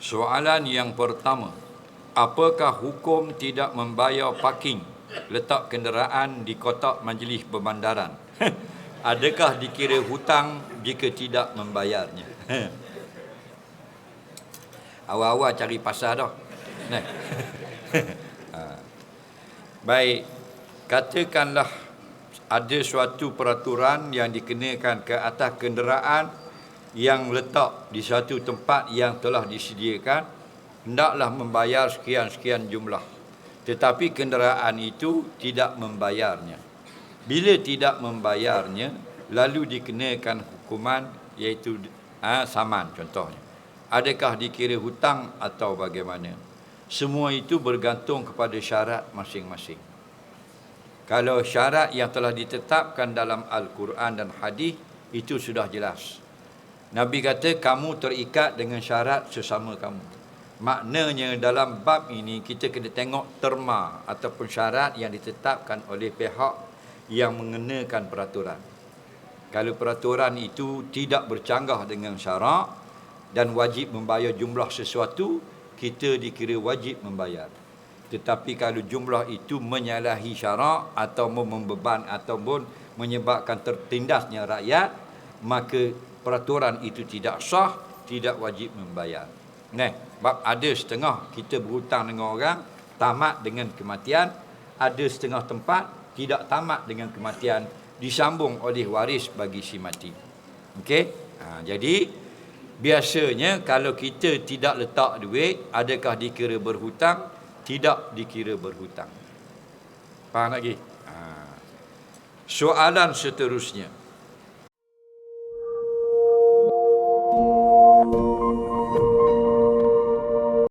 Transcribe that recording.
Soalan yang pertama, apakah hukum tidak membayar parking letak kenderaan di kotak majlis berbandaran? Adakah dikira hutang jika tidak membayarnya? Awal-awal cari pasal dah. Nah. Ha. Baik, katakanlah ada suatu peraturan yang dikenakan ke atas kenderaan yang letak di satu tempat yang telah disediakan hendaklah membayar sekian-sekian jumlah. Tetapi kenderaan itu tidak membayarnya. Bila tidak membayarnya lalu dikenakan hukuman iaitu ha, saman contohnya. Adakah dikira hutang atau bagaimana? Semua itu bergantung kepada syarat masing-masing. Kalau syarat yang telah ditetapkan dalam al-Quran dan hadis itu sudah jelas Nabi kata kamu terikat dengan syarat sesama kamu. Maknanya dalam bab ini kita kena tengok terma ataupun syarat yang ditetapkan oleh pihak yang mengenakan peraturan. Kalau peraturan itu tidak bercanggah dengan syarat dan wajib membayar jumlah sesuatu, kita dikira wajib membayar. Tetapi kalau jumlah itu menyalahi syarat atau membeban ataupun menyebabkan tertindasnya rakyat, maka peraturan itu tidak sah, tidak wajib membayar. Nah, bab ada setengah kita berhutang dengan orang tamat dengan kematian, ada setengah tempat tidak tamat dengan kematian disambung oleh waris bagi si mati. Okey? Ha, jadi biasanya kalau kita tidak letak duit, adakah dikira berhutang? Tidak dikira berhutang. Faham lagi? Ha. Soalan seterusnya. Música